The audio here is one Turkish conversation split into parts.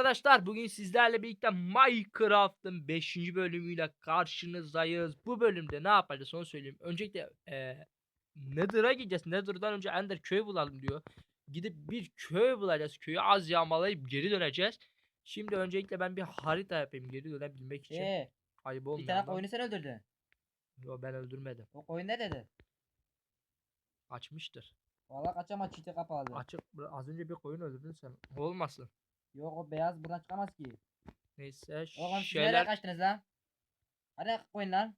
arkadaşlar bugün sizlerle birlikte Minecraft'ın 5. bölümüyle karşınızdayız. Bu bölümde ne yapacağız onu söyleyeyim. Öncelikle eee Nether'a gideceğiz. Nether'dan önce Ender köy bulalım diyor. Gidip bir köy bulacağız. Köyü az yağmalayıp geri döneceğiz. Şimdi öncelikle ben bir harita yapayım geri dönebilmek için. Ee, Ayıp bir olmuyor tane ama. koyunu sen öldürdün. Yo, ben öldürmedim. O koyun ne dedi? Açmıştır. Valla kaçamaz çiti kapalı. Açık. Az önce bir koyun öldürdün sen. Olmasın. Yok o beyaz buradan çıkamaz ki. Neyse Oğlum siz nereye şeyler kaçtınız lan? Hadi koyun lan.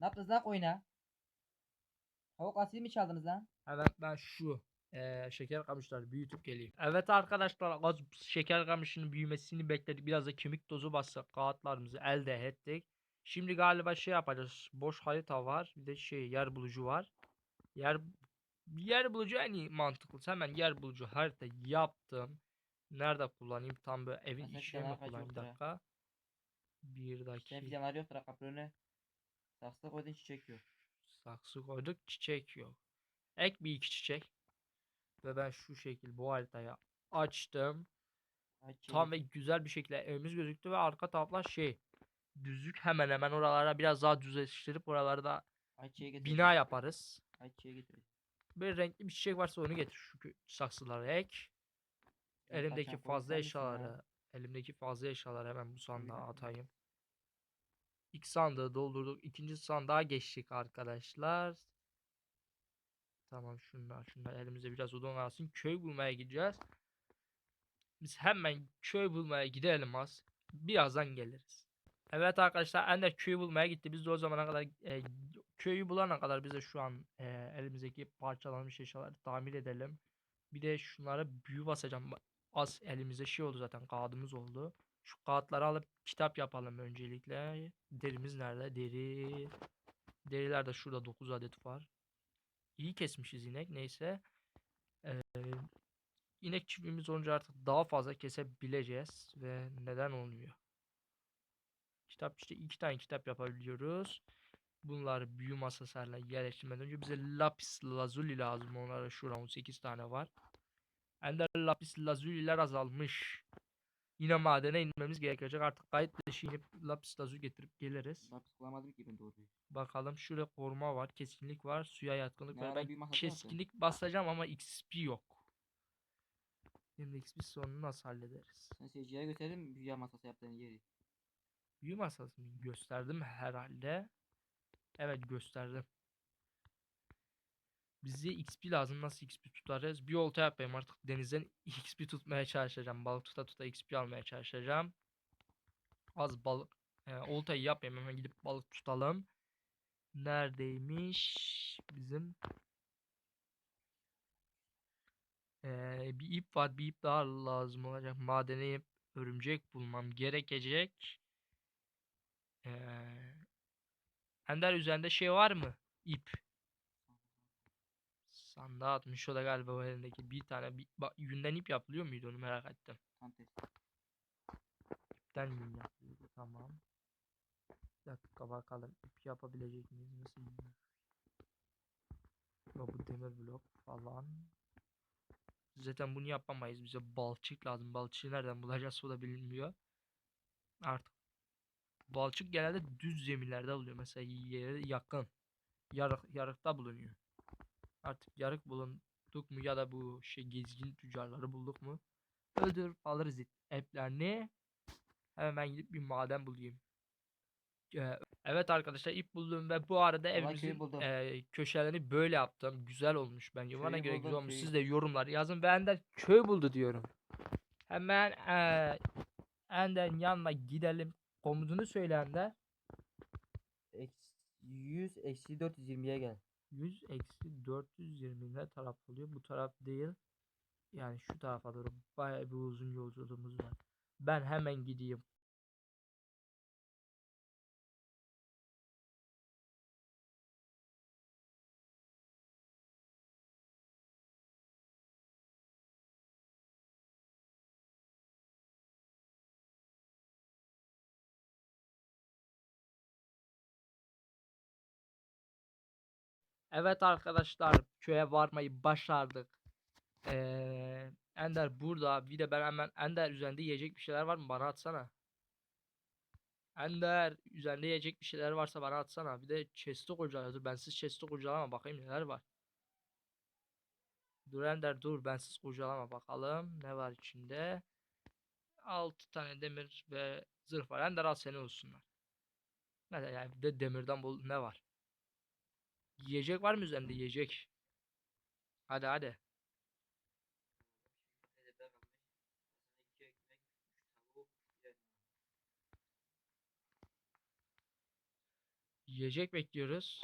Ne yaptınız lan koyuna? Tavuk asiyi mi çaldınız lan? Evet ben şu eee, şeker kamışları büyütüp geleyim. Evet arkadaşlar az şeker kamışının büyümesini bekledik. Biraz da kemik tozu bastık. Kağıtlarımızı elde ettik. Şimdi galiba şey yapacağız. Boş harita var. Bir de şey yer bulucu var. Yer yer bulucu en iyi mantıklısı. Hemen yer bulucu harita yaptım. Nerede kullanayım? Tam böyle evin Aslında içine mi kullanayım? Bir yoktur ha. dakika. Bir Senin dakika. fidanlar yoktur ha kaprone. Saksı koydun çiçek yok. Saksı koyduk çiçek yok. Ek bir iki çiçek. Ve ben şu şekil bu haritayı açtım. Ay Tam ve güzel bir şekilde evimiz gözüktü ve arka taraflar şey düzlük hemen hemen oralara biraz daha düzleştirip oralarda Ay çiğe getir. bina yaparız. Ay getir. Bir renkli bir çiçek varsa onu getir şu kö- saksılara ek. Elimdeki fazla eşyaları elimdeki fazla eşyaları hemen bu sandığa atayım. İlk sandığı doldurduk. ikinci sandığa geçtik arkadaşlar. Tamam şunlar şunlar elimize biraz odun alsın. Köy bulmaya gideceğiz. Biz hemen köy bulmaya gidelim az. Birazdan geliriz. Evet arkadaşlar Ender köyü bulmaya gitti. Biz de o zamana kadar e, köyü bulana kadar biz de şu an e, elimizdeki parçalanmış eşyaları tamir edelim. Bir de şunlara büyü basacağım. Az elimizde şey oldu zaten kağıdımız oldu. Şu kağıtları alıp kitap yapalım öncelikle. Derimiz nerede? Deri. Deriler de şurada 9 adet var. İyi kesmişiz inek. Neyse. Ee, inek çiftliğimiz olunca artık daha fazla kesebileceğiz. Ve neden olmuyor? Kitap işte iki tane kitap yapabiliyoruz. Bunları büyü masası haline yerleştirmeden önce bize lapis lazuli lazım. Onlara şurada 18 tane var. Ender lapis lazuliler azalmış. Yine madene inmemiz gerekecek. Artık kayıt dışı inip lapis lazuli getirip geliriz. Lapis kullanmadım ki ben doğru. Bakalım şurada koruma var, keskinlik var, suya yatkınlık var. Ben masası keskinlik basacağım ama XP yok. Şimdi XP sorununu nasıl hallederiz? Sen seyirciye gösterdim büyüye masası yaptığın yeri. Büyü masasını gösterdim herhalde. Evet gösterdim. Bize XP lazım. Nasıl XP tutarız? Bir olta yapayım artık denizden XP tutmaya çalışacağım. Balık tuta tuta XP almaya çalışacağım. Az balık. E, oltayı yapayım hemen gidip balık tutalım. Neredeymiş bizim? Ee, bir ip var. Bir ip daha lazım olacak. Madene inip örümcek bulmam gerekecek. Ee, Ender üzerinde şey var mı? İp. Sandığa atmış o da galiba o elindeki bir tane bir, bak, yünden ip yapılıyor muydu onu merak ettim. İpten yün yapılıyordu tamam. Bir dakika bakalım ip yapabilecek miyiz nasıl yün? Yok bu demir blok falan. Zaten bunu yapamayız bize balçık lazım. Balçığı nereden bulacağız o da bilinmiyor. Artık balçık genelde düz zeminlerde buluyor. Mesela yere yakın. Yarık, yarıkta bulunuyor. Artık yarık bulunduk mu ya da bu şey gezgin tüccarları bulduk mu? Öldürüp alırız ip- iplerini. Hemen gidip bir maden bulayım. Ee, Evet arkadaşlar ip buldum ve bu arada köyü evimizin eee, köşelerini böyle yaptım. Güzel olmuş bence. Bana Köyü göre güzel olmuş. köyü. Siz de yorumlar yazın. Ben de köy buldu diyorum. Hemen eee Enden yanına gidelim. Komutunu söyle Ender. Eksi 100 eksi 420'ye gel. 100 eksi 420 ne taraf oluyor? Bu taraf değil. Yani şu tarafa doğru bayağı bir uzun yolculuğumuz var. Ben hemen gideyim. Evet arkadaşlar köye varmayı başardık. Ee, Ender burada. Bir de ben hemen Ender üzerinde yiyecek bir şeyler var mı? Bana atsana. Ender üzerinde yiyecek bir şeyler varsa bana atsana. Bir de chest'i kocalı. Dur bensiz chest'i kocalama bakayım neler var. Dur Ender dur bensiz kocalama bakalım ne var içinde. 6 tane demir ve zırh var. Ender al seni olsunlar. Ne yani bir de demirden bol ne var? Yiyecek var mı üzerinde yiyecek? Hadi hadi. Yiyecek bekliyoruz.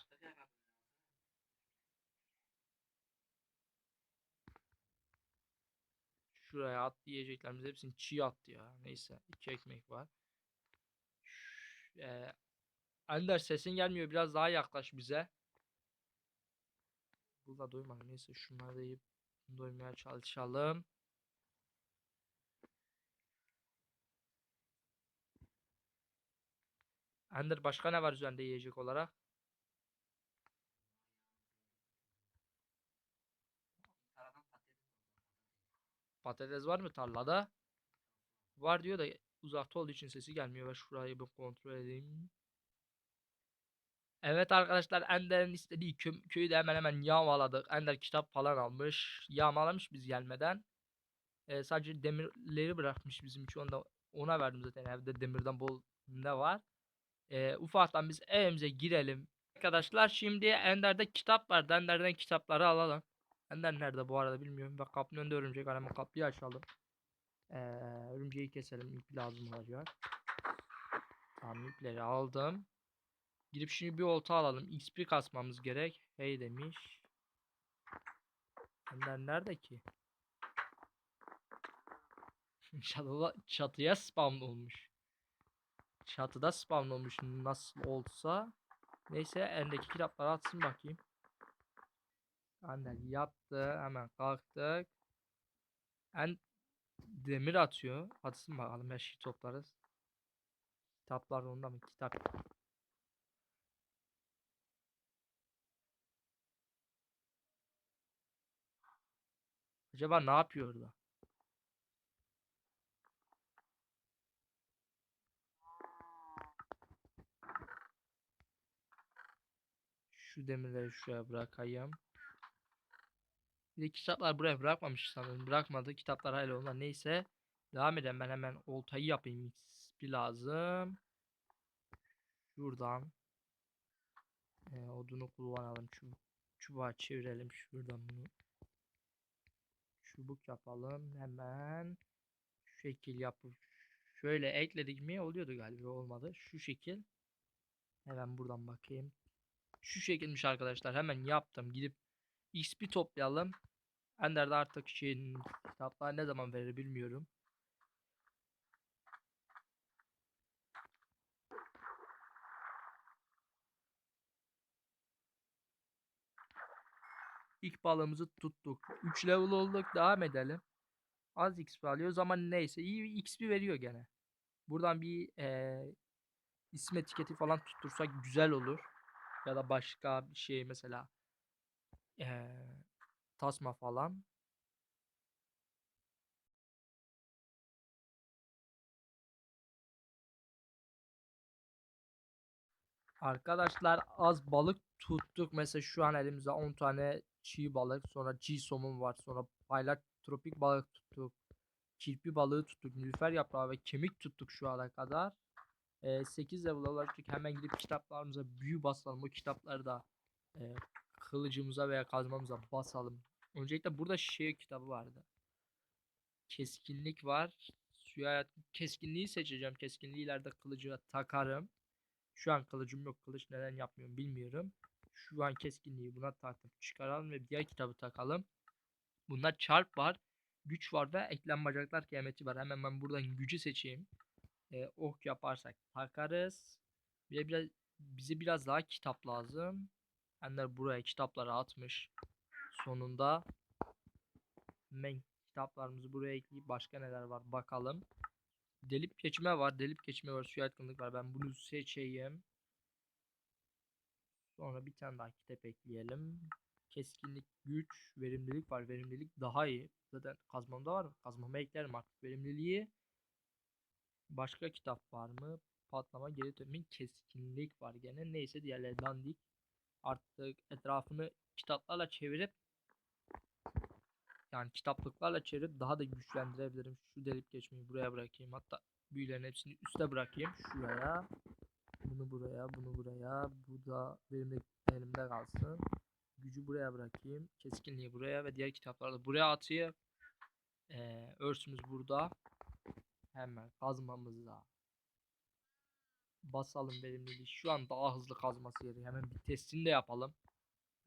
Şuraya at yiyeceklerimiz hepsini çiğ attı ya. Neyse iki ekmek var. Eee, Ender sesin gelmiyor. Biraz daha yaklaş bize. Burada doymadım. Neyse şunları da yiyip doymaya çalışalım. Ender başka ne var üzerinde yiyecek olarak? Patates var mı tarlada? Var diyor da uzakta olduğu için sesi gelmiyor. Ben şurayı bir kontrol edeyim. Evet arkadaşlar Ender'in istediği kö- köyü de hemen hemen yağmaladık. Ender kitap falan almış. Yağmalamış biz gelmeden. Ee, sadece demirleri bırakmış bizim için. Onu da ona verdim zaten evde demirden bol ne var. Ee, ufaktan biz evimize girelim. Arkadaşlar şimdi Ender'de kitap var. Ender'den kitapları alalım. Ender nerede bu arada bilmiyorum. Bak kapının önünde örümcek var. Hemen kapıyı açalım. Ee, örümceği keselim. İp lazım olacak. Tamam ipleri aldım. Gidip şimdi bir olta alalım. XP kasmamız gerek. Hey demiş. Ender nerede ki? Çatıda, çatıya spawn olmuş. Çatıda spawn olmuş nasıl olsa. Neyse eldeki kitapları atsın bakayım. Ender yattı. Hemen kalktık. En demir atıyor. Atsın bakalım her şeyi toplarız. Kitaplar onda mı? Kitap. Acaba ne yapıyor orada? Şu demirleri şuraya bırakayım. Bir de kitaplar buraya bırakmamış sanırım. Bırakmadı. Kitaplar hala onlar. Neyse. Devam edelim. Ben hemen oltayı yapayım. XP lazım. Şuradan. Ee, odunu kullanalım. Çubuğa çevirelim. Şuradan bunu. Çubuk yapalım. Hemen. Şu şekil yapıp. Şöyle ekledik mi? Oluyordu galiba. Olmadı. Şu şekil. Hemen buradan bakayım. Şu şekilmiş arkadaşlar. Hemen yaptım. Gidip XP toplayalım. Ender'de artık şeyin kitaplar ne zaman verir bilmiyorum. İlk balığımızı tuttuk. 3 level olduk. Devam edelim. Az XP alıyor. Zaman neyse. iyi XP veriyor gene. Buradan bir eee isim etiketi falan tuttursak güzel olur. Ya da başka bir şey mesela eee, tasma falan. Arkadaşlar az balık tuttuk. Mesela şu an elimizde 10 tane çiğ balık. Sonra çiğ somun var. Sonra paylar tropik balık tuttuk. Kirpi balığı tuttuk. Nilüfer yaprağı ve kemik tuttuk şu ana kadar. Ee, 8 level olarak hemen gidip kitaplarımıza büyü basalım. O kitapları da e, kılıcımıza veya kazmamıza basalım. Öncelikle burada şey kitabı vardı. Keskinlik var. Suya keskinliği seçeceğim. Keskinliği ileride kılıcıma takarım. Şu an kılıcım yok. Kılıç neden yapmıyorum bilmiyorum. Şu an keskinliği buna takıp çıkaralım ve diğer kitabı takalım. Bunda çarp var. Güç var ve eklem bacaklar kıyameti var. Hemen ben buradan gücü seçeyim. Ee, ok yaparsak takarız. Bir de biraz, bize biraz daha kitap lazım. Ender buraya kitapları atmış. Sonunda. Hemen kitaplarımızı buraya ekleyip başka neler var bakalım. Delip geçme var. Delip geçme var. Suya yatkınlık var. Ben bunu seçeyim. Sonra bir tane daha kitap ekleyelim. keskinlik, güç, verimlilik var. Verimlilik daha iyi. Zaten kazmamda var. Kazmama eklerim artık verimliliği. Başka kitap var mı? Patlama geri dönme keskinlik var gene. Neyse diğerleri dandik. Artık etrafını kitaplarla çevirip yani kitaplıklarla çevirip daha da güçlendirebilirim. Şu delip geçmeyi buraya bırakayım. Hatta büyülerin hepsini üste bırakayım. Şuraya. Bunu buraya, bunu buraya. Bu da benim elimde kalsın. Gücü buraya bırakayım. Keskinliği buraya ve diğer kitapları da buraya atayım. Ee, örsümüz burada. Hemen kazmamızla basalım verimliliği. Şu an daha hızlı kazması gerekiyor. Hemen bir testini de yapalım.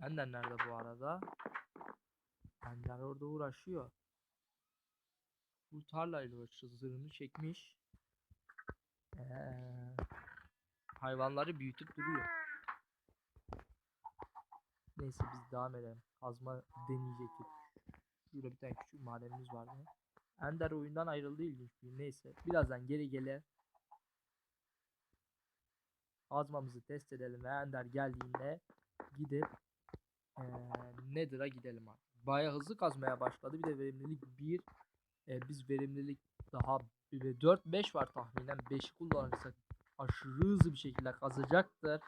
Ender nerede bu arada? Ender orada uğraşıyor. Bu tarlayla uğraşıyor. Zırhını çekmiş. Ee, hayvanları büyütüp duruyor. Neyse biz devam edelim. Kazma deneyecektik. Şurada bir tane küçük madenimiz vardı. Ender oyundan ayrıldı ilginç bir. Neyse birazdan geri gelir. Kazmamızı test edelim ve Ender geldiğinde gidip eee Nether'a gidelim artık. Baya hızlı kazmaya başladı. Bir de verimlilik 1. biz verimlilik daha 4-5 var tahminen. 5'i kullanırsak aşırı hızlı bir şekilde kazacaktır.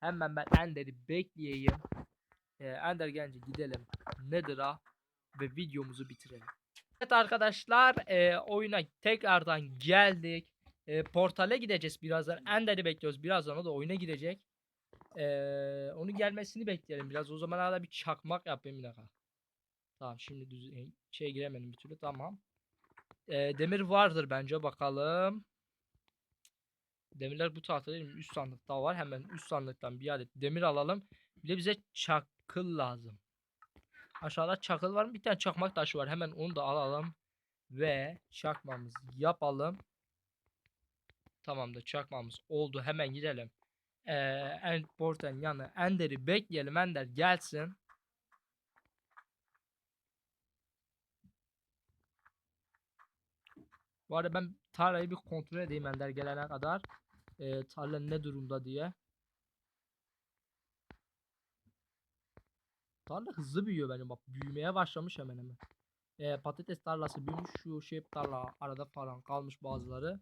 Hemen ben Ender'i bekleyeyim. Eee Ender gelince gidelim Nether'a ve videomuzu bitirelim. Evet arkadaşlar eee, oyuna tekrardan geldik. Eee, portale gideceğiz birazdan. Ender'i bekliyoruz. Birazdan o da oyuna girecek. Eee onun gelmesini bekleyelim biraz. O zaman arada bir çakmak yapayım bir dakika. Tamam şimdi düz şey giremedim bir türlü. Tamam. Eee, demir vardır bence bakalım. Demirler bu tahta değil mi? Üst sandıkta var. Hemen üst sandıktan bir adet demir alalım. Bir de bize çakıl lazım. Aşağıda çakıl var mı? Bir tane çakmak taşı var. Hemen onu da alalım. Ve çakmamızı yapalım. Tamamdır çakmamız oldu. Hemen gidelim. Ee, End portalın yanına Ender'i bekleyelim. Ender gelsin. Bu arada ben tarlayı bir kontrol edeyim Ender gelene kadar. Ee, tarla ne durumda diye. Tarla hızlı büyüyor benim bak büyümeye başlamış hemen hemen. Ee, patates tarlası büyümüş şu şey tarla arada falan kalmış bazıları.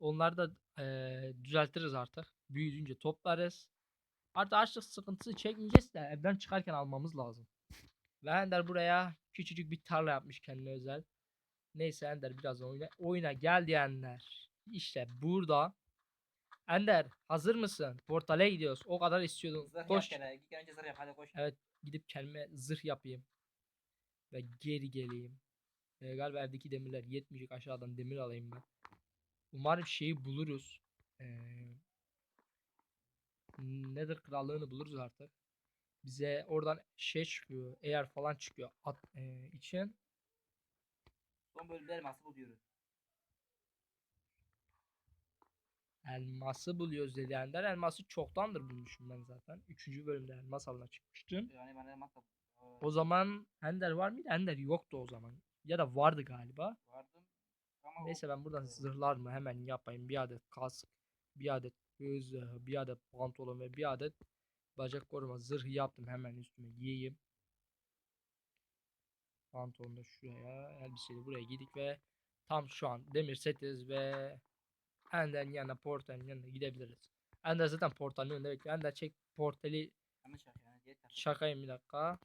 Onları da ee, düzeltiriz artık. Büyüyünce toplarız. Artık açlık sıkıntısı çekmeyeceğiz de evden çıkarken almamız lazım. Ve Ender buraya küçücük bir tarla yapmış kendine özel. Neyse Ender biraz oyuna, oyuna gel diyenler. İşte burada. Ender hazır mısın? Portale gidiyoruz. O kadar istiyordun. Zırh yap Koş. gene. Git önce zırh yap hadi koş. Evet gidip kendime zırh yapayım. Ve geri geleyim. Ee, galiba evdeki demirler yetmeyecek. Aşağıdan demir alayım ben. Umarım şeyi buluruz. Ee, Nether krallığını buluruz artık. Bize oradan şey çıkıyor. Eğer falan çıkıyor. At, ee, için. Son bölümde elması buluyoruz. Elması buluyoruz dedi Ender. Elması çoktandır bulmuşum ben zaten. Üçüncü bölümde elmas avına çıkmıştım. Yani ben elmas da O zaman Ender var mıydı? Ender yoktu o zaman. Ya da vardı galiba. vardım. Ama Neyse ben buradan zırhlar mı hemen yapayım. Bir adet kask, bir adet zırhı, bir adet pantolon ve bir adet bacak koruma zırhı yaptım. Hemen üstüme giyeyim. Pantolonu da şuraya, elbiseyi buraya giydik ve tam şu an demir setiz ve Ender'in yanına portalin yanına gidebiliriz. Ender zaten portalin önünde bekliyor. Ender çek portali Şakayım bir dakika.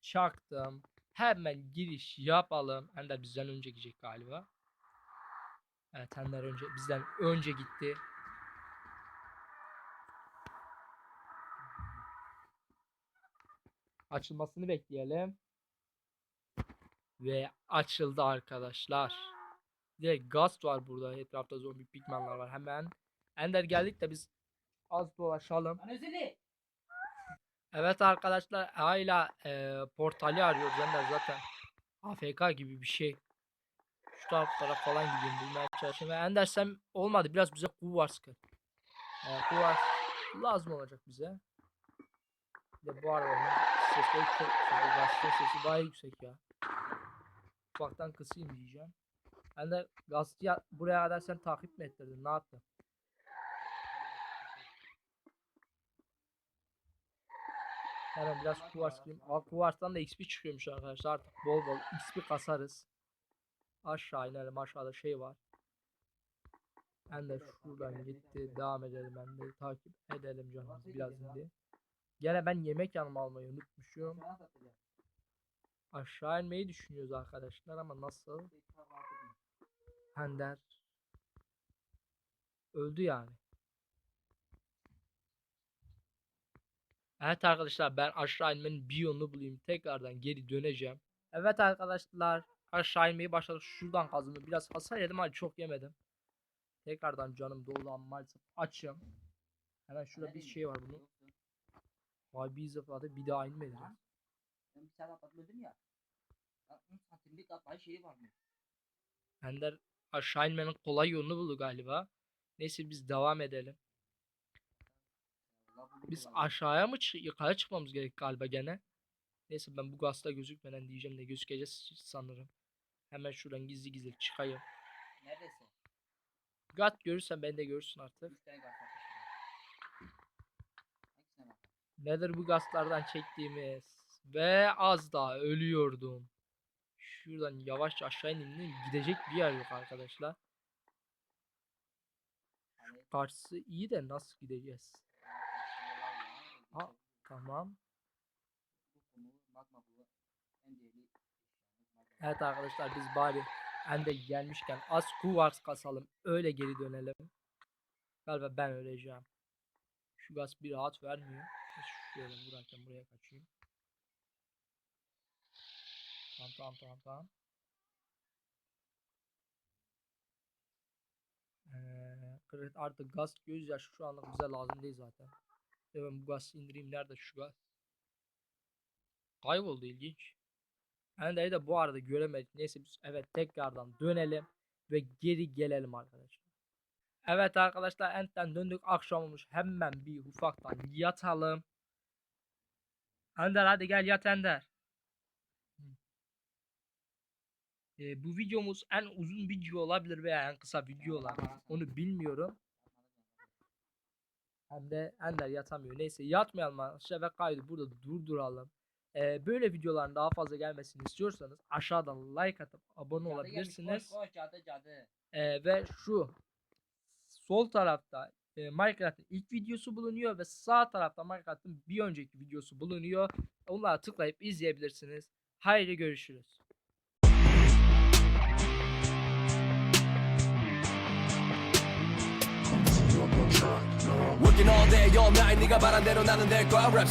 Çaktım. Hemen giriş yapalım. Ender bizden önce gidecek galiba. Evet Ender önce bizden önce gitti. Açılmasını bekleyelim. Ve açıldı arkadaşlar. Direkt gaz var burada. Etrafta zombi pigmanlar var. Hemen Ender geldik de biz az dolaşalım. Evet arkadaşlar hala e, portali arıyoruz. Ben de zaten AFK gibi bir şey. Şu taraflara falan gideyim bulmaya çalışayım. Ve Endersem olmadı. Biraz bize kuvar sıkın. E, kuvar lazım olacak bize. Bir de bu arabanın sesleri çok yüksek. Sesi daha yüksek ya. Ufaktan kısayım diyeceğim. Ben de gazeteyi buraya kadar sen takip mi ettirdin? Ne yaptın? Hemen biraz kuvars kırayım. Aa, kuvarstan da XP çıkıyormuş arkadaşlar. Artık bol bol XP kasarız. Aşağı inelim. Aşağıda şey var. Ben de şuradan gitti. Devam edelim ben de. Takip edelim canım. Biraz indi. Gene ben yemek yanıma almayı unutmuşum. Aşağı inmeyi düşünüyoruz arkadaşlar ama nasıl? Hender. Öldü yani. Evet arkadaşlar ben aşağı inmenin bir yolunu bulayım. Tekrardan geri döneceğim. Evet arkadaşlar aşağı inmeyi başladık. Şuradan kazındı. Biraz hasar yedim ama çok yemedim. Tekrardan canım doldu ama maalesef açım. Hemen şurada bir şey var bunun. Vay bir zıpladı bir daha inmedi. Ben bir sefer patladım ya. Lan 10 santimlik atlayış şeyi var mı? Ender aşağı inmenin kolay yolunu buldu galiba. Neyse biz devam edelim. Biz aşağıya mı yukarı çıkmamız gerek galiba gene. Neyse ben bu gazda gözükmeden diyeceğim de gözükeceğiz sanırım. Hemen şuradan gizli gizli çıkayım. Neredeyse. Gat görürsen ben de görürsün artık. 3 tane gaz satmışlar. Hangisine bak? Nedir bu gazlardan çektiğimiz? Ve az daha ölüyordum. Şuradan yavaşça aşağı ineyim. Gidecek bir yer yok arkadaşlar. Karşısı iyi de nasıl gideceğiz? Ha. Tamam. Evet arkadaşlar biz bari Ende gelmişken az kuvars kasalım. Öyle geri dönelim. Galiba ben öleceğim. Şu gaz bir rahat vermiyor. Şöyle vurarken buraya kaçayım. Tamam tamam tamam tamam. Ee, artık gaz gözyaşı şu anlık bize lazım değil zaten. Ve ben bu gazı indireyim. Nerede şu gaz? Kayboldu ilginç. Ender'i de bu arada göremedik. Neyse biz evet tekrardan dönelim ve geri gelelim arkadaşlar. Evet arkadaşlar Ent'ten döndük akşam olmuş. Hemen bir ufaktan yatalım. Ender hadi gel yat Ender. Ee, bu videomuz en uzun video olabilir veya en kısa video olabilir. Onu bilmiyorum. Hem de Ender yatamıyor. Neyse yatmayalım arkadaşlar ve kaydı burada durduralım. Ee, böyle videoların daha fazla gelmesini istiyorsanız aşağıdan like atıp abone olabilirsiniz. Koş koş cadı cadı. Ee, ve şu sol tarafta e, Minecraft'ın ilk videosu bulunuyor ve sağ tarafta Minecraft'ın bir önceki videosu bulunuyor. Onlara tıklayıp izleyebilirsiniz. Haydi görüşürüz. Working all day all night 네가 바란 대로 나는 될 거야 rap